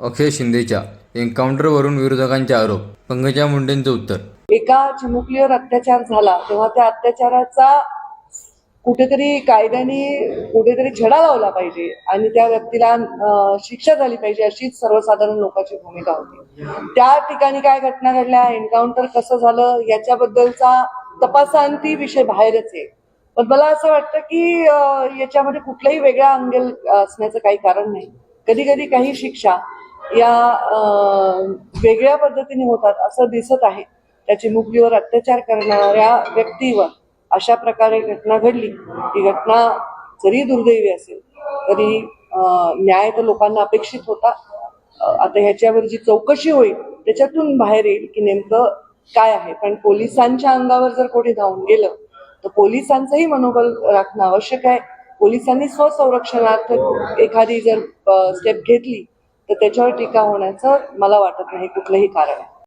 अक्षय शिंदेच्या एन्काउंटरवरून विरोधकांचे आरोप पंकजा मुंडेंचं उत्तर. एका चिमुकलीवर अत्याचार झाला तेव्हा त्या अत्याचाराचा कुठेतरी कायद्याने कुठेतरी छडा लावला पाहिजे आणि त्या व्यक्तीला शिक्षा झाली पाहिजे अशीच सर्वसाधारण लोकांची भूमिका होती. त्या ठिकाणी काय घटना घडल्या एन्काउंटर कसं झालं याच्याबद्दलचा तपासांती विषय बाहेरच आहे. पण मला असं वाटतं की याच्यामध्ये कुठलाही वेगळा अंगेल असण्याचं काही कारण नाही. कधी कधी काही शिक्षा या वेगळ्या पद्धतीने होतात असं दिसत आहे. त्याची चिमुकलीवर अत्याचार करणाऱ्या व्यक्तीवर अशा प्रकारे घटना घडली. ही घटना जरी दुर्दैवी असेल तरी न्याय तर लोकांना अपेक्षित होता. आता ह्याच्यावर जी चौकशी होईल त्याच्यातून बाहेर येईल की नेमकं काय आहे. पण पोलिसांच्या अंगावर जर कोणी धावून गेलं तर पोलिसांचंही मनोबल राखणं आवश्यक आहे. पोलिसांनी स्वसंरक्षणार्थ एखादी जर स्टेप घेतली तर त्याच्यावर टीका होण्याचं मला वाटत नाही कुठलंही कारण. आहे